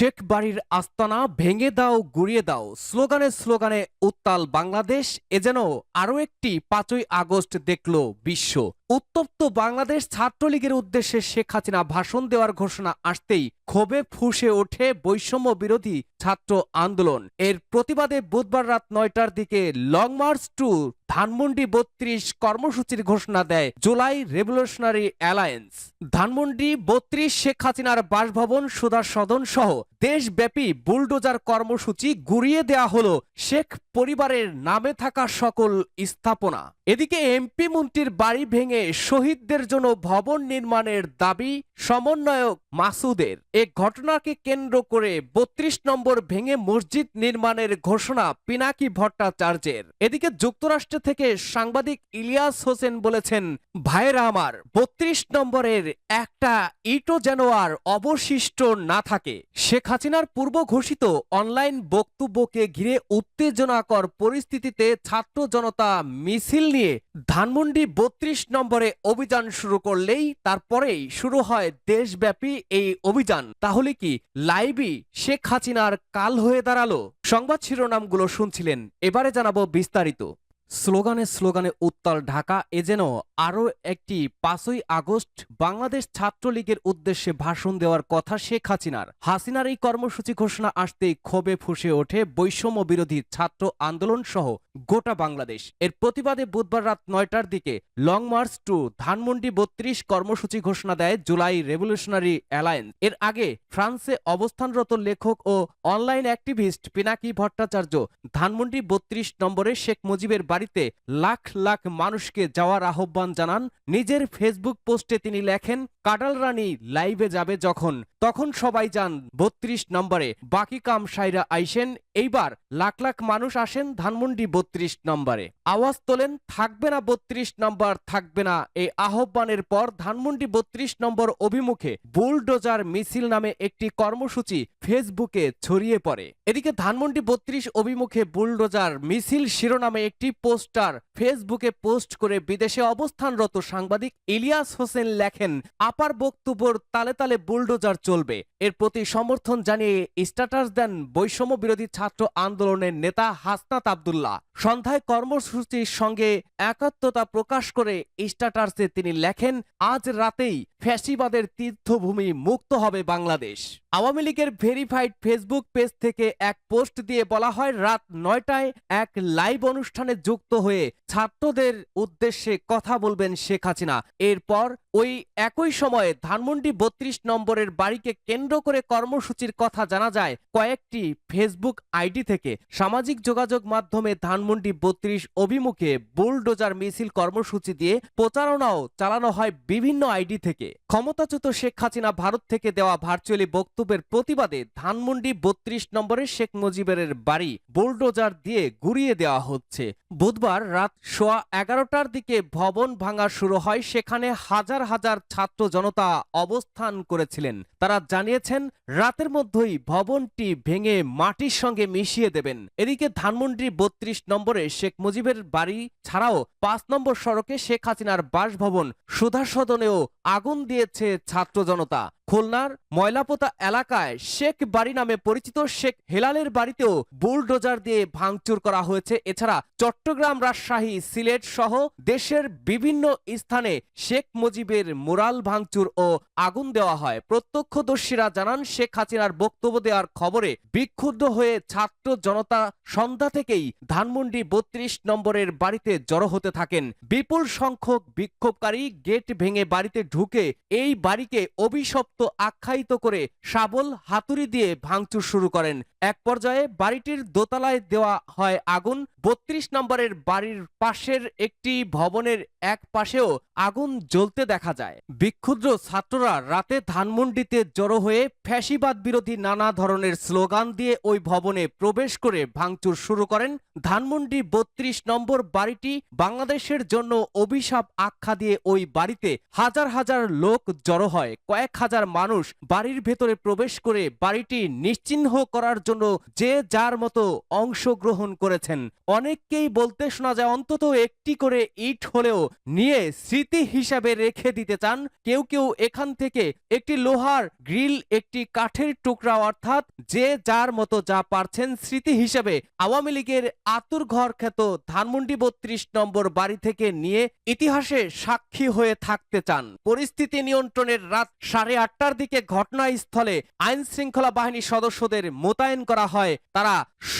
শেখ বাড়ির আস্তানা ভেঙে দাও, গুড়িয়ে দাও। স্লোগানে স্লোগানে উত্তাল বাংলাদেশ, এ যেন আরও একটি পাঁচই আগস্ট দেখল বিশ্ব। উত্তপ্ত বাংলাদেশ ছাত্রলীগের উদ্দেশ্যে শেখ হাসিনা ভাষণ দেওয়ার ঘোষণা আসতেই ক্ষোভে ফুঁসে ওঠে বৈষম্য বিরোধী ছাত্র আন্দোলন। এর প্রতিবাদে বুধবার রাত নয়টার দিকে লং মার্চ টু ধানমন্ডি বত্রিশ কর্মসূচির ঘোষণা দেয় জুলাই রেভলিউশনারি অ্যালায়েন্স। ধানমন্ডি বত্রিশ শেখ হাসিনার বাসভবন, সুধা সদন সহ দেশব্যাপী বুলডোজার কর্মসূচি গুড়িয়ে দেয়া হলো শেখ পরিবারের নামে থাকা সকল স্থাপনা। এদিকে এমপি মন্ত্রীর বাড়ি ভেঙে শহীদদের জন্য ভবন নির্মাণের দাবি সমন্বয়ক মাসুদের। এ ঘটনাকে কেন্দ্র করে বত্রিশ নম্বর ভেঙে মসজিদ নির্মাণের ঘোষণা পিনাকি ভট্টাচার্যের। এদিকে যুক্তরাষ্ট্র থেকে সাংবাদিক ইলিয়াস হোসেন বলেছেন ভাইরা আমার, বত্রিশ নম্বরের একটা ইটও যেন আর অবশিষ্ট না থাকে। শেখ হাসিনার পূর্ব ঘোষিত অনলাইন বক্তব্যকে ঘিরে উত্তেজনাকর পরিস্থিতিতে ছাত্র জনতা মিছিল নিয়ে ধানমন্ডি বত্রিশ নম্বরে অভিযান শুরু করলেই তারপরেই শুরু হয় দেশব্যাপী এই অভিযান। তাহলে কি লাইভই শেখ হাসিনার কাল হয়ে দাঁড়াল? সংবাদ শিরোনামগুলো শুনছিলেন, এবারে জানাব বিস্তারিত। স্লোগানে স্লোগানে উত্তাল ঢাকা, এ যেন আরও একটি পাঁচই আগস্ট বাংলাদেশ ছাত্রলীগের উদ্দেশ্যে ভাষণ দেওয়ার কথা শেখ হাসিনার। হাসিনার এই কর্মসূচি ঘোষণা আসতেই ক্ষোভে ফুসে ওঠে বৈষম্য বিরোধী ছাত্র আন্দোলন সহ গোটা বাংলাদেশ। এর প্রতিবাদে বুধবার রাত নয়টার দিকে লং মার্চ টু ধানমন্ডি বত্রিশ কর্মসূচি ঘোষণা দেয় জুলাই রেভলিউশনারি অ্যালায়েন্স। এর আগে ফ্রান্সে অবস্থানরত লেখক ও অনলাইন অ্যাক্টিভিস্ট পিনাকি ভট্টাচার্য ধানমন্ডি বত্রিশ নম্বরে শেখ মুজিবের বাড়িতে লাখ লাখ মানুষকে যাওয়ার আহ্বান জানান। নিজের ফেসবুক পোস্টে তিনি লেখেন কাটাল রানী লাইভে যাবে যখন। তখন সবাই যান বত্রিশ নম্বরে। বাকি কাম সাইরা আইসেন, এইবার লাখ লাখ মানুষ আসেন ধানমন্ডি বত্রিশ নম্বরে। আওয়াজ তোলেন, থাকবে না বত্রিশ নম্বর, থাকবে না। এই আহ্বানের পর ধানমন্ডি বত্রিশ নম্বর অভিমুখে বুলডোজার মিছিল নামে একটি কর্মসূচি ফেসবুকে ছড়িয়ে পড়ে। এদিকে ধানমন্ডি বত্রিশ অভিমুখে বুলডোজার মিছিল শিরোনামে একটি পোস্টার ফেসবুকে পোস্ট করে বিদেশে অবস্থানরত সাংবাদিক ইলিয়াস হোসেন লেখেন, আপার বক্তব্যর তালে তালে বুলডোজার চলবে। এর প্রতি সমর্থন জানিয়ে স্ট্যাটাস দেন বৈষম্য বিরোধী ছাত্র আন্দোলনের নেতা হাসনাত আবদুল্লাহ। সন্ধ্যায় কর্মসূচির সঙ্গে একাত্মতা প্রকাশ করে স্ট্যাটাসে তিনি লেখেন, আজ রাতেই ফ্যাসিবাদের তীর্থভূমি মুক্ত হবে বাংলাদেশ। আওয়ামী লীগের ভেরিফাইড ফেসবুক পেজ থেকে এক পোস্ট দিয়ে বলা হয়, রাত নয়টায় এক লাইভ অনুষ্ঠানে যুক্ত হয়ে ছাত্রদের উদ্দেশ্যে কথা বলবেন শেখ হাসিনা। এরপর ওই একই সময়ে ধানমন্ডি বত্রিশ নম্বরের বাড়িকে কেন্দ্র করে কর্মসূচির কথা জানা যায় কয়েকটি ফেসবুক আইডি থেকে। সামাজিক যোগাযোগ মাধ্যমে ধানমন্ডি বত্রিশ অভিমুখে বুলডোজার মিছিল কর্মসূচি দিয়ে প্রচারণাও চালানো হয় বিভিন্ন আইডি থেকে। ক্ষমতাচ্যুত শেখ হাসিনা ভারত থেকে দেওয়া ভার্চুয়ালি বক্তব্যের প্রতিবাদে ধানমন্ডি বত্রিশ নম্বরে শেখ মুজিবের বাড়ি বুলডোজার দিয়ে গুড়িয়ে দেওয়া হচ্ছে। বুধবার রাত সোয়া এগারোটার দিকে ভবন ভাঙা শুরু হয়। সেখানে হাজার হাজার ছাত্র জনতা অবস্থান করেছিলেন। তারা জানিয়েছেন, রাতের মধ্যেই ভবনটি ভেঙে মাটির সঙ্গে মিশিয়ে দেবেন। এদিকে ধানমন্ডি বত্রিশ নম্বরে শেখ মুজিবের বাড়ি ছাড়াও পাঁচ নম্বর সড়কে শেখ হাসিনার বাসভবন সুধা সদনেও আগুন দিয়েছে ছাত্র জনতা। খুলনার ময়লাপোতা এলাকায় শেখ বাড়ি নামে পরিচিত শেখ হেলালের বাড়িতেও বুলডোজার দিয়ে ভাঙচুর করা হয়েছে। এছাড়া চট্টগ্রাম রাজশাহী, সিলেট সহ দেশের বিভিন্ন স্থানে শেখ মুজিবের মুরাল ভাঙচুর ও আগুন দেওয়া হয়। প্রত্যক্ষদর্শীরা জানান, শেখ হাসিনার বক্তব্য দেওয়ার খবরে বিক্ষুব্ধ হয়ে ছাত্র জনতা সন্ধ্যা থেকেই ধানমন্ডি বত্রিশ নম্বরের বাড়িতে জড়ো হতে থাকেন। বিপুল সংখ্যক বিক্ষোভকারী গেট ভেঙে বাড়িতে ঢুকে এই বাড়িকে অভিশপ্ত আখ্যায়িত করে শাবল হাতুড়ি দিয়ে ভাঙচুর শুরু করেন। এক পর্যায়ে বাড়িটির দোতলায় দেওয়া হয় আগুন। বত্রিশ নম্বরের বাড়ির পাশের একটি ভবনের এক পাশেও আগুন জ্বলতে দেখা যায়। বিক্ষুদ্র ছাত্ররা রাতে ধানমন্ডিতে জড়ো হয়ে ফ্যাসিবাদ বিরোধী নানা ধরনের স্লোগান দিয়ে ওই ভবনে প্রবেশ করে ভাঙচুর শুরু করেন। ধানমন্ডি বত্রিশ নম্বর বাড়িটি বাংলাদেশের জন্য অভিশাপ আখ্যা দিয়ে ওই বাড়িতে হাজার হাজার লোক জড়ো হয়। কয়েক হাজার মানুষ বাড়ির ভেতরে প্রবেশ করে বাড়িটি নিশ্চিহ্ন করার জন্য যে যার মতো অংশগ্রহণ করেছেন। অনেককেই বলতে শোনা যায়, অন্তত একটি করে ইট হলেও নিয়ে স্মৃতি হিসাবে রেখে দিতে চান। কেউ কেউ এখান থেকে একটি লোহার গ্রিল, একটি কাঠের টুকরা অর্থাৎ যে যার মতো যা পারছেন স্মৃতি হিসাবে আওয়ামী লীগের আতুর ঘর খ্যাত ধানমন্ডি বত্রিশ নম্বর বাড়ি থেকে নিয়ে ইতিহাসে সাক্ষী হয়ে থাকতে চান। পরিস্থিতি নিয়ন্ত্রণের রাত সাড়ে আটটার দিকে ঘটনাস্থলে আইন শৃঙ্খলা বাহিনী সদস্যদের মোতায়েন করা হয়। তারা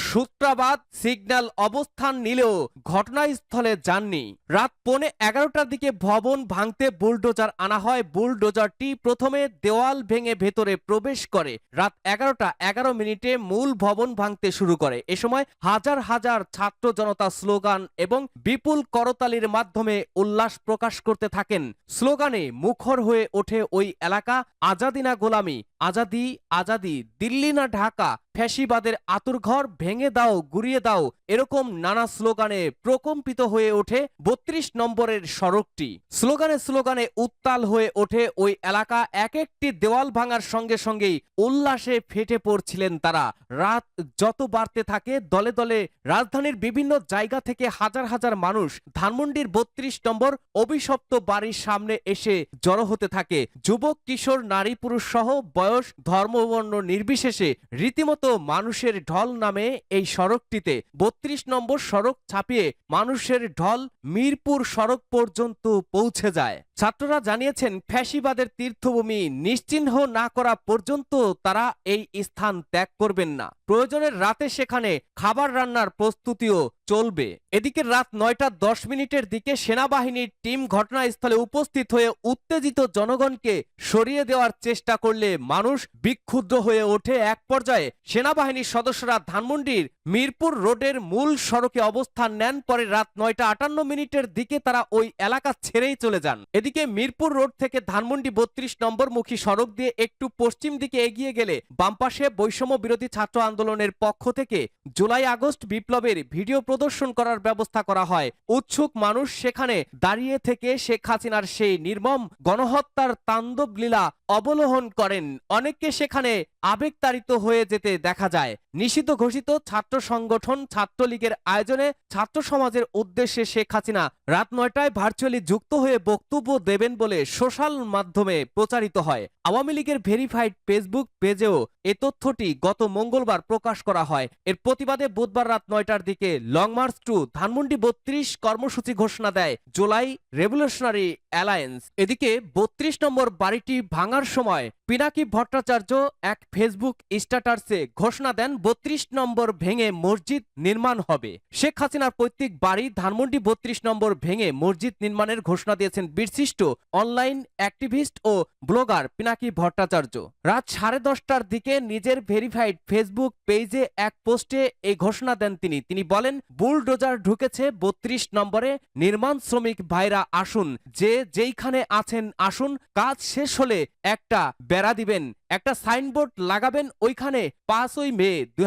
সূত্রাবাদ, সিগন্যাল, অবস্থান নিলেও ঘটনাস্থলে যাননি। রাত পৌনে এগারোটার দিকে ভবন ভাঙতে বুলডোজার আনা হয়। বুলডোজারটি প্রথমে দেওয়াল ভেঙে ভেতরে প্রবেশ করে। রাত এগারোটা এগারো মিনিটে মূল ভবন ভাঙতে শুরু করে। এ সময় হাজার হাজার ছাত্র জনতা স্লোগান এবং বিপুল করতালির মাধ্যমে উল্লাস প্রকাশ করতে থাকেন। স্লোগানে মুখর হয়ে ওঠে ওই এলাকা। আজাদি না গোলামি? আজাদি আজাদি দিল্লি না ঢাকা? ফ্যাসিবাদের আতুরঘর ভেঙে দাও, গুড়িয়ে দাও, এরকম নানা স্লোগানে প্রকম্পিত হয়ে ওঠে বত্রিশ নম্বরের সড়কটি। স্লোগানে স্লোগানে উত্তাল হয়ে ওঠে ওই এলাকা, এক একটি দেওয়াল ভাঙার সঙ্গে সঙ্গেই উল্লাসে ফেটে পড়ছিলেন তারা। রাত যত বাড়তে থাকে, দলে দলে রাজধানীর বিভিন্ন জায়গা থেকে হাজার হাজার মানুষ ধানমন্ডির বত্রিশ নম্বর অভিশপ্ত বাড়ির সামনে এসে জড়ো হতে থাকে। যুবক, কিশোর, নারী, পুরুষ সহ বয়স, ধর্মবর্ণ নির্বিশেষে রীতিমতো মানুষের ঢল নামে এই সড়কটিতে বত্রিশ নম্বর সড়ক ছাপিয়ে মানুষের ঢল মিরপুর সড়ক পর্যন্ত পৌঁছে যায়। ছাত্ররা জানিয়েছেন, ফ্যাসিবাদের তীর্থভূমি নিশ্চিহ্ন না করা পর্যন্ত তারা এই স্থান ত্যাগ করবেন না। প্রয়োজনের রাতে সেখানে খাবার রান্নার প্রস্তুতিও চলবে। এদিকে রাত নয়টা দশ মিনিটের দিকে সেনাবাহিনীর টিম ঘটনাস্থলে উপস্থিত হয়ে উত্তেজিত জনগণকে সরিয়ে দেওয়ার চেষ্টা করলে মানুষ বিক্ষুব্ধ হয়ে ওঠে। এক পর্যায়ে সেনাবাহিনীর সদস্যরা ধানমন্ডির মিরপুর রোডের মূল সড়কে অবস্থান নেন। পরে রাত নয়টা আটান্ন মিনিটের দিকে তারা ওই এলাকা ছেড়েই চলে যান। এদিকে মিরপুর রোড থেকে ধানমন্ডি বত্রিশ নম্বর মুখী সড়ক দিয়ে একটু পশ্চিম দিকে এগিয়ে গেলে বামপাশে বৈষম্য বিরোধী ছাত্র আন্দোলনের পক্ষ থেকে জুলাই আগস্ট বিপ্লবের ভিডিও প্রদর্শন করার ব্যবস্থা করা হয়। উৎসুক মানুষ সেখানে দাঁড়িয়ে থেকে শেখ হাসিনার সেই নির্মম গণহত্যার তাণ্ডব লীলা অবলোহন করেন। অনেককে সেখানে আবেগতাড়িত হয়ে যেতে দেখা যায়। নিষিদ্ধ ঘোষিত ছাত্র সংগঠন ছাত্রলীগের আয়োজনে ছাত্র সমাজের উদ্দেশ্যে শেখ হাসিনা রাত নয়টায় ভার্চুয়ালি যুক্ত হয়ে বক্তব্য দেবেন বলে সোশ্যাল মাধ্যমে প্রচারিত হয়। আওয়ামী লীগের ভেরিফাইড ফেসবুক পেজেও এ তথ্যটি গত মঙ্গলবার প্রকাশ করা হয়। এর প্রতিবাদে বুধবার রাত নয়টার দিকে লং মার্চ টু ধানমন্ডি বত্রিশ কর্মসূচি ঘোষণা দেয় জুলাই রেভলিউশনারি অ্যালায়েন্স। এদিকে বত্রিশ নম্বর বাড়িটি ভাঙার সময় পিনাকি ভট্টাচার্য এক ফেসবুক স্ট্যাটাসে ঘোষণা দেন, বত্রিশ নম্বর ভেঙে মসজিদ নির্মাণ হবে। শেখ হাসিনার পৈতৃক বাড়ি ধানমন্ডি বত্রিশ নম্বর ভেঙে মসজিদ নির্মাণের ঘোষণা দিয়েছেন বিশিষ্ট অনলাইন অ্যাক্টিভিস্ট ও ব্লগার পিনাকি ভট্টাচার্য। রাত সাড়ে দশটার দিকে নিজের ভেরিফাইড ফেসবুক পেজে এক পোস্টে এই ঘোষণা দেন তিনি। তিনি বলেন, বুলডোজার ঢুকেছে, বত্রিশ নম্বরে নির্মাণ শ্রমিক ভাইরা আসুন, যে যেইখানে আছেন আসুন, কাজ শেষ হলে একটা বেড়া দিবেন। একটা সাইনবোর্ড লাগাবেন ওইখানে পাঁচই মে দুই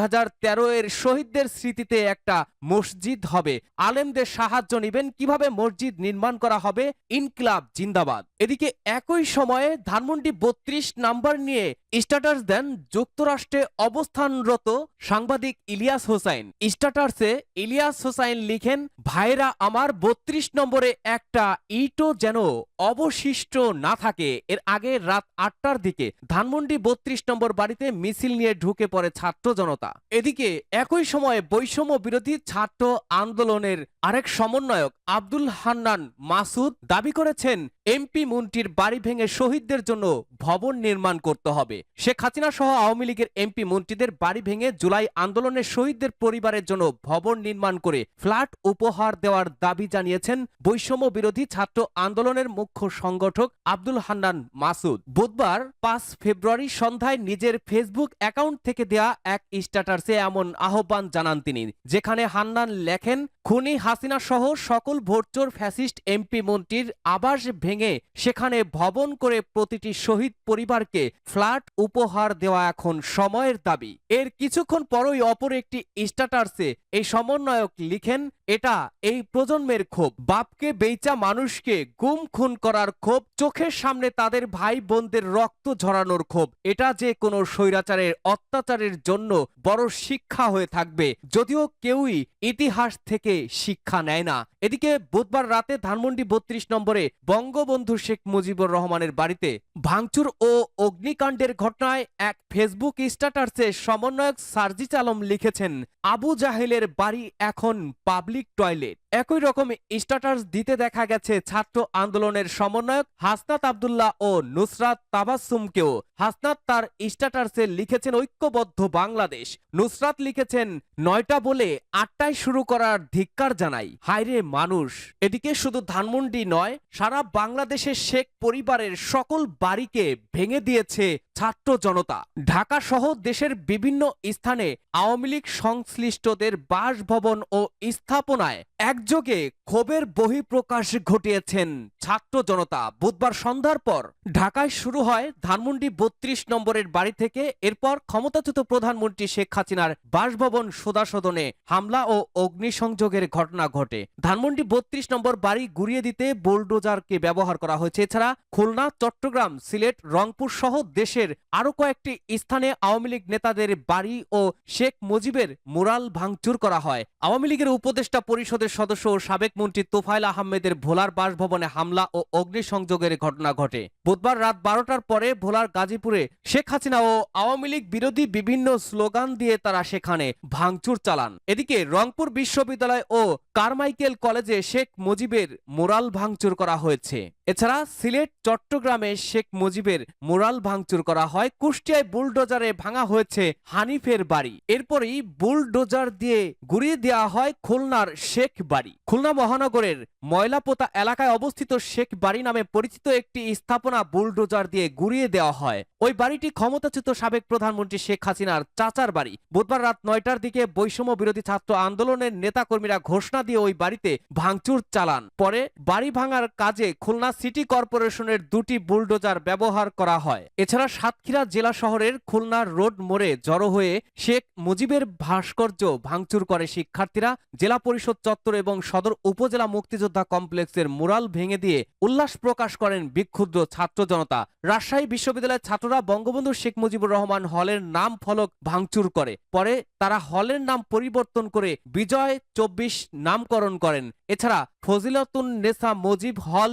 এর শহীদদের স্মৃতিতে একটা মসজিদ হবে। আলেমদের সাহায্য নেবেন, কীভাবে মসজিদ নির্মাণ করা হবে? ইনকিলাব, জিন্দাবাদ। এদিকে একই সময়ে ধানমন্ডি বত্রিশ নাম্বার নিয়ে স্ট্যাটাস দেন যুক্তরাষ্ট্রে অবস্থানরত সাংবাদিক ইলিয়াস হোসাইন। স্ট্যাটাসে ইলিয়াস হোসাইন লিখেন, ভাইরা, আমার বত্রিশ নম্বরে একটা ইটও যেন অবশিষ্ট না থাকে। এর আগে রাত আটটার দিকে ধানমন্ডি বত্রিশ নম্বর বাড়িতে মিছিল নিয়ে ঢুকে পড়ে ছাত্র জনতা। এদিকে একই সময়ে বৈষম্য বিরোধী ছাত্র আন্দোলনের আরেক সমন্বয়ক আব্দুল হান্নান মাসুদ দাবি করেছেন এমপি মুন্টির বাড়ি ভেঙে শহীদদের জন্য ভবন নির্মাণ করতে হবে। শেখ হাসিনা সহ আওয়ামী লীগের এমপি মন্ত্রীদের বাড়ি ভেঙে জুলাই আন্দোলনের শহীদদের পরিবারের জন্য ভবন নির্মাণ করে ফ্ল্যাট উপহার দেওয়ার দাবি জানিয়েছেন বৈষম্য বিরোধী ছাত্র আন্দোলনের মুখ্য সংগঠক আব্দুল হান্নান মাসুদ। বুধবার পাঁচ ফেব্রুয়ারি সন্ধ্যায় নিজের ফেসবুক অ্যাকাউন্ট থেকে দেয়া এক স্ট্যাটাসে এমন আহ্বান জানান তিনি, যেখানে হান্নান লেখেন, খুনি হাসিনা সহ সকল ভোটচোর ফ্যাসিস্ট এমপি মন্ত্রীর আবাস ভেঙে সেখানে ভবন করে প্রতিটি শহীদ পরিবারকে ফ্ল্যাট উপহার দেওয়া এখন সময়ের দাবি। এর কিছুক্ষণ পরই অপর একটি স্ট্যাটাসে এই সমন্বয়ক লিখেন এটা এই প্রজন্মের ক্ষোভ। বাপকে বেচা মানুষকে গুম খুন করার ক্ষোভ, চোখের সামনে তাদের ভাই বোনদের রক্ত ঝরানোর ক্ষোভ। এটা যে কোনো স্বৈরাচারের অত্যাচারের জন্য বড় শিক্ষা হয়ে থাকবে, যদিও কেউই ইতিহাস থেকে শিক্ষা নেয় না। এদিকে বুধবার রাতে ধানমন্ডি বত্রিশ নম্বরে বঙ্গবন্ধু শেখ মুজিবুর রহমানের বাড়িতে ভাঙচুর ও অগ্নিকাণ্ডের ঘটনায় এক ফেসবুক স্ট্যাটাসে সমন্বয়ক সার্জিচ আলম লিখেছেন, আবু জাহেলের বাড়ি এখন পাবলিক public toilet. একই রকম স্ট্যাটাস দিতে দেখা গেছে ছাত্র আন্দোলনের সমন্বয়ক হাসনাত আবদুল্লাহ ও নুসরাত তাবাসুমকেও হাসনাত তার স্ট্যাটাসে লিখেছেন ঐক্যবদ্ধ বাংলাদেশ। নুসরাত লিখেছেন, নয়টা বলে আটটায় শুরু করার ধিক্কার জানাই। হায়রে মানুষ, এদিকে শুধু ধানমন্ডি নয়, সারা বাংলাদেশের শেখ পরিবারের সকল বাড়িকে ভেঙে দিয়েছে ছাত্র জনতা। ঢাকা সহ দেশের বিভিন্ন স্থানে আওয়ামী লীগ সংশ্লিষ্টদের বাসভবন ও স্থাপনায় একযোগে ক্ষোভের বহিঃপ্রকাশ ঘটিয়েছেন ছাত্র জনতা। বুধবার সন্ধ্যার পর ঢাকায় শুরু হয় ধানমন্ডি বত্রিশ নম্বরের বাড়ি থেকে এরপর ক্ষমতাচ্যুত প্রধানমন্ত্রী শেখ হাসিনার বাসভবন সোদাসদনে হামলা ও অগ্নিসংযোগের ঘটনা ঘটে। ধানমন্ডি বত্রিশ নম্বর বাড়ি গুড়িয়ে দিতে বোলডোজারকে ব্যবহার করা হয়েছে। এছাড়া খুলনা, চট্টগ্রাম, সিলেট, রংপুর সহ দেশের আরও কয়েকটি স্থানে আওয়ামী লীগ নেতাদের বাড়ি ও শেখ মুজিবের মুরাল ভাঙচুর করা হয়। আওয়ামী লীগের উপদেষ্টা পরিষদের সদস্য ও সাবেক মন্ত্রী তোফায়েল আহমেদের ভোলার বাসভবনে হামলা ও অগ্নিসংযোগের ঘটনা ঘটে। বুধবার রাত বারোটার পরে ভোলার গাজীপুরে শেখ হাসিনা ও আওয়ামী লীগ বিরোধী বিভিন্ন স্লোগান দিয়ে তারা সেখানে ভাঙচুর চালান। এদিকে রংপুর বিশ্ববিদ্যালয় ও কারমাইকেল কলেজে শেখ মুজিবের মোরাল ভাঙচুর করা হয়েছে। এছাড়া সিলেট, চট্টগ্রামে শেখ মুজিবের মোরাল ভাঙচুর করা হয়। কুষ্টিয়ায় বুলডোজারে ভাঙা হয়েছে হানিফের বাড়ি। এরপরই বুলডোজার দিয়ে গুড়িয়ে দেওয়া হয় খুলনার শেখ বাড়ি। খুলনা মহানগরের ময়লাপোতা এলাকায় অবস্থিত শেখ বাড়ি নামে পরিচিত একটি স্থাপনা বুলডোজার দিয়ে গুড়িয়ে দেওয়া হয়। ওই বাড়িটি ক্ষমতাচ্যুত সাবেক প্রধানমন্ত্রী শেখ হাসিনার চাচার বাড়ি। বুধবার রাত নয়টার দিকে বৈষম্য বিরোধী ছাত্র আন্দোলনের নেতাকর্মীরা ঘোষণা দিয়ে ওই বাড়িতে ভাঙচুর চালান। পরে বাড়ি ভাঙার কাজে খুলনা সিটি কর্পোরেশনের দুটি বুলডোজার ব্যবহার করা হয়। এছাড়া সাতক্ষীরা জেলা শহরের খুলনার রোড মোড়ে জড়ো হয়ে শেখ মুজিবের ভাস্কর্য ভাঙচুর করে শিক্ষার্থীরা, জেলা পরিষদ চত্বর এবং সদর উপজেলা মুক্তিযোদ্ধা কমপ্লেক্সের মুরাল ভেঙে দিয়ে উল্লাস প্রকাশ করেন বিক্ষুব্ধ ছাত্র জনতা। রাজশাহী বিশ্ববিদ্যালয়ের ছাত্ররা বঙ্গবন্ধু শেখ মুজিবুর রহমান হলের নাম ফলক ভাঙচুর করে। পরে তারা হলের নাম পরিবর্তন করে বিজয় চব্বিশ নামকরণ করেন। এছাড়া ফজিলতুন নেসা মুজিব হল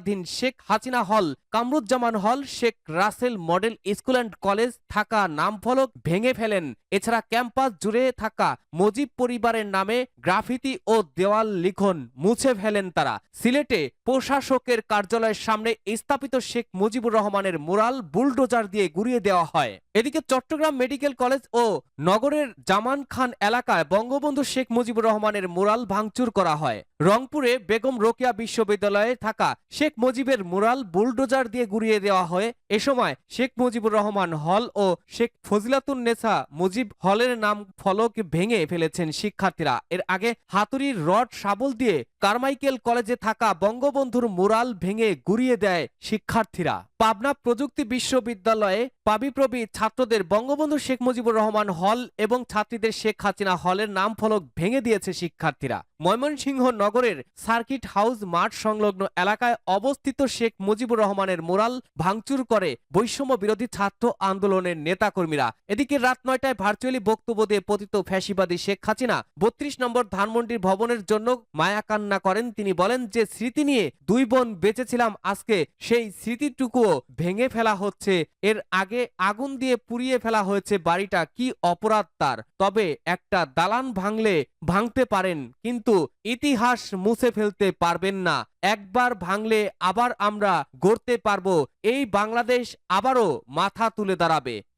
নির্মাণাধীন Sheikh Hasina hall, Kamruzzaman hall, Sheikh Russel model school and college থাকা নাম ফলক ভেঙে ফেলেন। এছাড়া ক্যাম্পাস জুড়ে থাকা মুজিব পরিবারের নামে গ্রাফিতি ও দেওয়াল লিখন মুছে ফেলেন তারা। সিলেটে প্রশাসকের কার্যালয়ের সামনে স্থাপিত শেখ মুজিবুর রহমানের মুরাল বুলডোজার দিয়ে গুড়িয়ে দেওয়া হয়। এদিকে চট্টগ্রাম মেডিকেল কলেজ ও নগরের জামান খান এলাকায় বঙ্গবন্ধু শেখ মুজিবুর রহমানের মুরাল ভাঙচুর করা হয়। রংপুরে বেগম রোকেয়া বিশ্ববিদ্যালয়ে থাকা শেখ মুজিবের মুরাল বুলডোজার দিয়ে গুড়িয়ে দেওয়া হয়। এ সময় শেখ মুজিবুর রহমান হল ও শেখ ফজিলাতুন নেসা মুজিব হলের নাম ফলক ভেঙে ফেলেছেন শিক্ষার্থীরা। এর আগে হাতুড়ির রড, শাবল দিয়ে কারমাইকেল কলেজে থাকা বঙ্গবন্ধুর মোরাল ভেঙে গুড়িয়ে দেয় শিক্ষার্থীরা। পাবনা প্রযুক্তি বিশ্ববিদ্যালয়ে পাবিপ্রবি ছাত্রদের বঙ্গবন্ধু শেখ মুজিবুর রহমান হল এবং ছাত্রীদের শেখ হাসিনা হলের নাম ফলক ভেঙে দিয়েছে শিক্ষার্থীরা। ময়মনসিংহ নগরের সার্কিট হাউস মাঠ সংলগ্ন এলাকায় অবস্থিত শেখ মুজিবুর রহমানের মোরাল ভাঙচুর করে বৈষম্য বিরোধী ছাত্র আন্দোলনের নেতাকর্মীরা। এদিকে রাত নয়টায় ভার্চুয়ালি বক্তব্য দিয়ে পতিত ফ্যাসিবাদী শেখ হাসিনা বত্রিশ নম্বর ধানমন্ডির ভবনের জন্য মায়া কান্না করেন। তিনি বলেন যে, স্মৃতি নিয়ে দুই বোন বেঁচেছিলাম, আজকে সেই স্মৃতিটুকুও ভেঙে ফেলা হচ্ছে। এর আগে আগুন দিয়ে পুড়িয়ে ফেলা হয়েছে বাড়িটা। কি অপরাধ তার। তবে একটা দালান ভাঙলে ভাঙতে পারেন, কিন্তু ইতিহাস মুছে ফেলতে পারবেন না। একবার ভাঙলে আবার আমরা গড়তে পারব। এই বাংলাদেশ আবারও মাথা তুলে দাঁড়াবে।